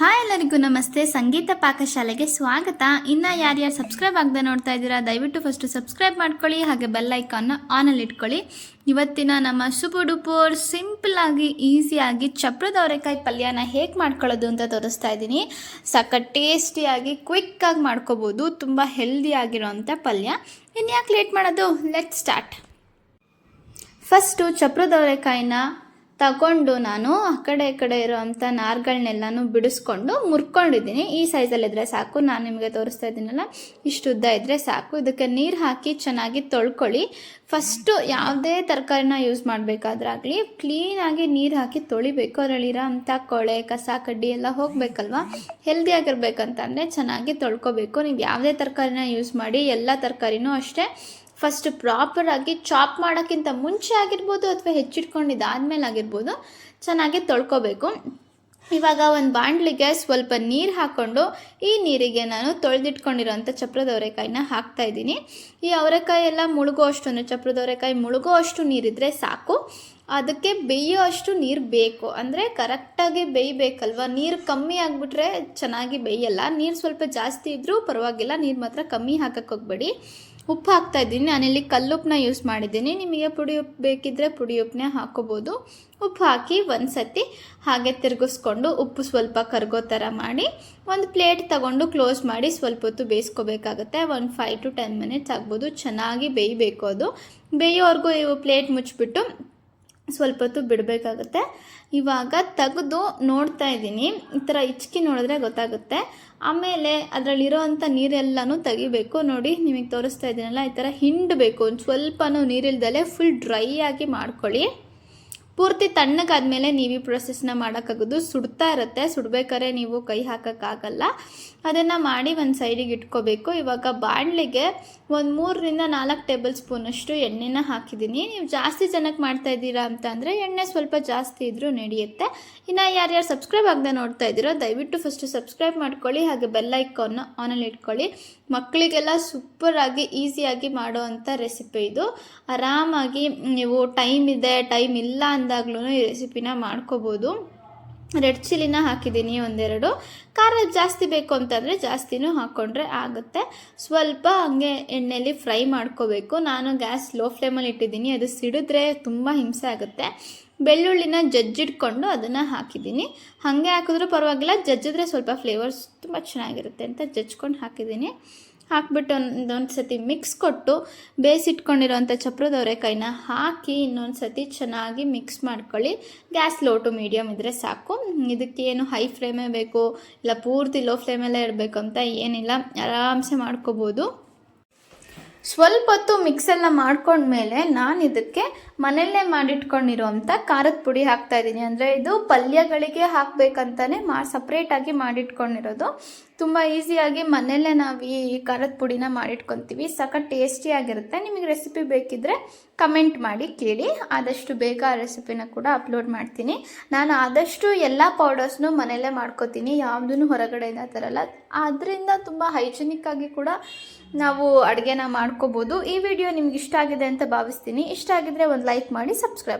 Hi ಎಲ್ಲರಿಗೂ ನಮಸ್ತೆ. ಸಂಗೀತ ಪಾಕಶಾಲೆಗೆ ಸ್ವಾಗತ. ಇನ್ನು ಯಾರ್ಯಾರು ಸಬ್ಸ್ಕ್ರೈಬ್ ಆಗದೆ ನೋಡ್ತಾ ಇದ್ದೀರಾ, ದಯವಿಟ್ಟು ಫಸ್ಟು ಸಬ್ಸ್ಕ್ರೈಬ್ ಮಾಡ್ಕೊಳ್ಳಿ, ಹಾಗೆ ಬೆಲ್ ಐಕಾನ್ನ ಆನಲ್ಲಿ ಇಟ್ಕೊಳ್ಳಿ. ಇವತ್ತಿನ ನಮ್ಮ ಸೂಪರ್ ಡುಪೋರ್ ಸಿಂಪಲ್ ಆಗಿ ಈಸಿಯಾಗಿ ಚಪ್ರದ ಅವರೆಕಾಯಿ ಪಲ್ಯನ ಹೇಗೆ ಮಾಡ್ಕೊಳ್ಳೋದು ಅಂತ ತೋರಿಸ್ತಾ ಇದ್ದೀನಿ. ಸಖತ್ ಟೇಸ್ಟಿಯಾಗಿ ಕ್ವಿಕ್ಕಾಗಿ ಮಾಡ್ಕೋಬೋದು. ತುಂಬ ಹೆಲ್ದಿ ಆಗಿರೋಂಥ ಪಲ್ಯ. ಇನ್ಯಾಕೆ ಲೇಟ್ ಮಾಡೋದು? ಲೆಟ್ ಸ್ಟಾರ್ಟ್ ಫಸ್ಟು ಚಪ್ರದ ಅವರೆಕಾಯಿನ ತಗೊಂಡು ನಾನು ಆ ಕಡೆ ಈ ಕಡೆ ಇರೋವಂಥ ನಾರ್ಗಳನ್ನೆಲ್ಲನೂ ಬಿಡಿಸ್ಕೊಂಡು ಮುರ್ಕೊಂಡಿದ್ದೀನಿ. ಈ ಸೈಜಲ್ಲಿದ್ದರೆ ಸಾಕು. ನಾನು ನಿಮಗೆ ತೋರಿಸ್ತಾ ಇದ್ದೀನಲ್ಲ, ಇಷ್ಟು ಉದ್ದ ಇದ್ದರೆ ಸಾಕು. ಇದಕ್ಕೆ ನೀರು ಹಾಕಿ ಚೆನ್ನಾಗಿ ತೊಳ್ಕೊಳ್ಳಿ. ಫಸ್ಟು ಯಾವುದೇ ತರಕಾರಿನ ಯೂಸ್ ಮಾಡಬೇಕಾದ್ರಾಗಲಿ ಕ್ಲೀನಾಗಿ ನೀರು ಹಾಕಿ ತೊಳಿಬೇಕು. ಅದರಲ್ಲಿರೋ ಅಂಥ ಕೊಳೆ, ಕಸ, ಕಡ್ಡಿ ಎಲ್ಲ ಹೋಗಬೇಕಲ್ವ? ಹೆಲ್ದಿಯಾಗಿರ್ಬೇಕಂತಂದರೆ ಚೆನ್ನಾಗಿ ತೊಳ್ಕೊಬೇಕು. ನೀವು ಯಾವುದೇ ತರಕಾರಿನ ಯೂಸ್ ಮಾಡಿ, ಎಲ್ಲ ತರಕಾರಿನೂ ಅಷ್ಟೇ. ಫಸ್ಟ್ ಪ್ರಾಪರಾಗಿ ಚಾಪ್ ಮಾಡೋಕ್ಕಿಂತ ಮುಂಚೆ ಆಗಿರ್ಬೋದು ಅಥವಾ ಹೆಚ್ಚಿಟ್ಕೊಂಡಿದ್ದಾದ್ಮೇಲೆ ಆಗಿರ್ಬೋದು, ಚೆನ್ನಾಗಿ ತೊಳ್ಕೊಬೇಕು. ಇವಾಗ ಒಂದು ಬಾಣಲಿಗೆ ಸ್ವಲ್ಪ ನೀರು ಹಾಕ್ಕೊಂಡು ಈ ನೀರಿಗೆ ನಾನು ತೊಳೆದಿಟ್ಕೊಂಡಿರೋಂಥ ಚಪ್ರದ ಅವರೆಕಾಯಿನ ಹಾಕ್ತಾ ಇದ್ದೀನಿ. ಈ ಅವರೆಕಾಯಿ ಎಲ್ಲ ಮುಳುಗೋ ಅಷ್ಟು ಚಪ್ರದ ಅವರೆಕಾಯಿ ಮುಳುಗೋ ಅಷ್ಟು ನೀರಿದ್ರೆ ಸಾಕು. ಅದಕ್ಕೆ ಬೇಯೋ ಅಷ್ಟು ನೀರು ಬೇಕು. ಅಂದರೆ ಕರೆಕ್ಟಾಗಿ ಬೇಯಬೇಕಲ್ವ? ನೀರು ಕಮ್ಮಿ ಆಗಿಬಿಟ್ರೆ ಚೆನ್ನಾಗಿ ಬೇಯಲ್ಲ. ನೀರು ಸ್ವಲ್ಪ ಜಾಸ್ತಿ ಇದ್ದರೂ ಪರವಾಗಿಲ್ಲ. ನೀರು ಮಾತ್ರ ಕಮ್ಮಿ ಹಾಕಕ್ಕೆ ಹೋಗ್ಬೇಡಿ. ಉಪ್ಪು ಹಾಕ್ತಾ ಇದ್ದೀನಿ ನಾನಿಲ್ಲಿ ಕಲ್ಲುಪ್ಪನ್ನ ಯೂಸ್ ಮಾಡಿದ್ದೀನಿ. ನಿಮಗೆ ಪುಡಿ ಉಪ್ಪು ಬೇಕಿದ್ದರೆ ಪುಡಿ ಉಪ್ಪನ್ನೇ ಹಾಕೋಬೋದು. ಉಪ್ಪು ಹಾಕಿ ಒಂದು ಸತಿ ಹಾಗೆ ತಿರುಗಿಸ್ಕೊಂಡು ಉಪ್ಪು ಸ್ವಲ್ಪ ಕರಗೋ ಥರ ಮಾಡಿ, ಒಂದು ಪ್ಲೇಟ್ ತಗೊಂಡು ಕ್ಲೋಸ್ ಮಾಡಿ ಸ್ವಲ್ಪ ಹೊತ್ತು ಬೇಯಿಸ್ಕೋಬೇಕಾಗತ್ತೆ. ಒಂದು ಫೈವ್ ಟು ಟೆನ್ ಮಿನಿಟ್ಸ್ ಆಗ್ಬೋದು. ಚೆನ್ನಾಗಿ ಬೇಯಬೇಕು ಅದು. ಬೇಯೋವರೆಗೂ ಇವು ಪ್ಲೇಟ್ ಮುಚ್ಚಿಬಿಟ್ಟು ಸ್ವಲ್ಪ ಹೊತ್ತು ಬಿಡಬೇಕಾಗುತ್ತೆ. ಇವಾಗ ತೆಗೆದು ನೋಡ್ತಾ ಇದ್ದೀನಿ. ಈ ಥರ ಹಿಚ್ಕಿ ನೋಡಿದ್ರೆ ಗೊತ್ತಾಗುತ್ತೆ. ಆಮೇಲೆ ಅದರಲ್ಲಿರೋ ಅಂಥ ನೀರೆಲ್ಲನೂ ತೆಗಿಬೇಕು. ನೋಡಿ, ನಿಮಗೆ ತೋರಿಸ್ತಾ ಇದ್ದೀನಲ್ಲ, ಈ ಥರ ಹಿಂಡಬೇಕು. ಒಂದು ಸ್ವಲ್ಪನೂ ನೀರಿಲ್ದಲೇ ಫುಲ್ ಡ್ರೈ ಆಗಿ ಮಾಡ್ಕೊಳ್ಳಿ. ಪೂರ್ತಿ ತಣ್ಣಗಾದ್ಮೇಲೆ ನೀವು ಈ ಪ್ರೊಸೆಸ್ನ ಮಾಡೋಕ್ಕಾಗೋದು. ಸುಡ್ತಾ ಇರುತ್ತೆ. ಸುಡ್ಬೇಕಾದ್ರೆ ನೀವು ಕೈ ಹಾಕೋಕ್ಕಾಗಲ್ಲ. ಅದನ್ನು ಮಾಡಿ ಒಂದು ಸೈಡಿಗೆ ಇಟ್ಕೋಬೇಕು. ಇವಾಗ ಬಾಣಲಿಗೆ ಒಂದು ಮೂರರಿಂದ ನಾಲ್ಕು ಟೇಬಲ್ ಸ್ಪೂನಷ್ಟು ಎಣ್ಣೆನ ಹಾಕಿದ್ದೀನಿ. ನೀವು ಜಾಸ್ತಿ ಜನಕ್ಕೆ ಮಾಡ್ತಾ ಇದ್ದೀರಾ ಅಂತ ಅಂದರೆ ಎಣ್ಣೆ ಸ್ವಲ್ಪ ಜಾಸ್ತಿ ಇದ್ದರೂ ನಡೆಯುತ್ತೆ. ಇನ್ನು ಯಾರ್ಯಾರು ಸಬ್ಸ್ಕ್ರೈಬ್ ಆಗದೆ ನೋಡ್ತಾ ಇದ್ದೀರೋ, ದಯವಿಟ್ಟು ಫಸ್ಟು ಸಬ್ಸ್ಕ್ರೈಬ್ ಮಾಡ್ಕೊಳ್ಳಿ. ಹಾಗೆ ಬೆಲ್ ಐಕಾನ್ನ ಆನಲ್ಲಿ ಇಟ್ಕೊಳ್ಳಿ. ಮಕ್ಕಳಿಗೆಲ್ಲ ಸೂಪರಾಗಿ ಈಸಿಯಾಗಿ ಮಾಡೋ ಅಂಥ ರೆಸಿಪಿ ಇದು. ಆರಾಮಾಗಿ, ನೀವು ಟೈಮ್ ಇದೆ ಟೈಮ್ ಇಲ್ಲ ಅಂದಾಗ್ಲೂ ಈ ರೆಸಿಪಿನ ಮಾಡ್ಕೋಬೋದು. ರೆಡ್ ಚಿಲ್ಲಿನ ಹಾಕಿದ್ದೀನಿ ಒಂದೆರಡು. ಖಾರ ಜಾಸ್ತಿ ಬೇಕು ಅಂತಂದರೆ ಜಾಸ್ತಿನೂ ಹಾಕ್ಕೊಂಡ್ರೆ ಆಗುತ್ತೆ. ಸ್ವಲ್ಪ ಹಂಗೆ ಎಣ್ಣೆಯಲ್ಲಿ ಫ್ರೈ ಮಾಡ್ಕೋಬೇಕು. ನಾನು ಗ್ಯಾಸ್ ಲೋ ಫ್ಲೇಮಲ್ಲಿ ಇಟ್ಟಿದ್ದೀನಿ. ಅದು ಸಿಡಿದ್ರೆ ತುಂಬ ಹಿಂಸೆ ಆಗುತ್ತೆ. ಬೆಳ್ಳುಳ್ಳಿನ ಜಜ್ಜಿಟ್ಕೊಂಡು ಅದನ್ನು ಹಾಕಿದ್ದೀನಿ. ಹಾಗೆ ಹಾಕಿದ್ರೂ ಪರವಾಗಿಲ್ಲ, ಜಜ್ಜಿದ್ರೆ ಸ್ವಲ್ಪ ಫ್ಲೇವರ್ಸ್ ತುಂಬ ಚೆನ್ನಾಗಿರುತ್ತೆ ಅಂತ ಜಜ್ಕೊಂಡು ಹಾಕಿದ್ದೀನಿ. ಹಾಕ್ಬಿಟ್ಟು ಒಂದೊಂದು ಸತಿ ಮಿಕ್ಸ್ ಕೊಟ್ಟು ಬೇಯಿಸಿಟ್ಕೊಂಡಿರೋಂಥ ಚಪ್ರದ ಅವರೆಕಾಯಿನ ಹಾಕಿ ಇನ್ನೊಂದು ಸತಿ ಚೆನ್ನಾಗಿ ಮಿಕ್ಸ್ ಮಾಡ್ಕೊಳ್ಳಿ. ಗ್ಯಾಸ್ ಲೋ ಟು ಮೀಡಿಯಮ್ ಇದ್ದರೆ ಸಾಕು. ಇದಕ್ಕೆ ಏನು ಹೈ ಫ್ಲೇಮೇ ಬೇಕು, ಇಲ್ಲ ಪೂರ್ತಿ ಲೋ ಫ್ಲೇಮಲ್ಲೇ ಇರಬೇಕು ಅಂತ ಏನಿಲ್ಲ. ಆರಾಮ್ಸೆ ಮಾಡ್ಕೋಬೋದು. ಸ್ವಲ್ಪ ಹೊತ್ತು ಮಿಕ್ಸೆಲ್ಲ ಮಾಡ್ಕೊಂಡ್ಮೇಲೆ ನಾನು ಇದಕ್ಕೆ ಮನೆಯಲ್ಲೇ ಮಾಡಿಟ್ಕೊಂಡಿರೋವಂಥ ಖಾರದ ಪುಡಿ ಹಾಕ್ತಾ ಇದ್ದೀನಿ. ಅಂದರೆ ಇದು ಪಲ್ಯಗಳಿಗೆ ಹಾಕಬೇಕಂತಲೇ ಮಾ ಸಪ್ರೇಟಾಗಿ ಮಾಡಿಟ್ಕೊಂಡಿರೋದು. ತುಂಬ ಈಸಿಯಾಗಿ ಮನೆಯಲ್ಲೇ ನಾವು ಈ ಖಾರದ ಪುಡಿನ ಮಾಡಿಟ್ಕೊತೀವಿ. ಸಖತ್ ಟೇಸ್ಟಿಯಾಗಿರುತ್ತೆ ನಿಮಗೆ ರೆಸಿಪಿ ಬೇಕಿದ್ದರೆ ಕಮೆಂಟ್ ಮಾಡಿ, ಕೇಳಿ. ಆದಷ್ಟು ಬೇಗ ಆ ರೆಸಿಪಿನ ಕೂಡ ಅಪ್ಲೋಡ್ ಮಾಡ್ತೀನಿ. ನಾನು ಆದಷ್ಟು ಎಲ್ಲ ಪೌಡರ್ಸ್ನು ಮನೆಯಲ್ಲೇ ಮಾಡ್ಕೋತೀನಿ. ಯಾವುದೂ ಹೊರಗಡೆಯಿಂದ ತರಲ್ಲ. ಆದ್ದರಿಂದ ತುಂಬ ಹೈಜಿನಿಕ್ ಆಗಿ ಕೂಡ ನಾವು ಅಡುಗೆನ ಮಾಡ್ಕೋಬೋದು. ಈ ವಿಡಿಯೋ ನಿಮ್ಗೆ ಇಷ್ಟ ಆಗಿದೆ ಅಂತ ಭಾವಿಸ್ತೀನಿ. ಇಷ್ಟ ಆಗಿದ್ರೆ ಒಂದು ಲೈಕ್ ಮಾಡಿ ಸಬ್ಸ್ಕ್ರೈಬ್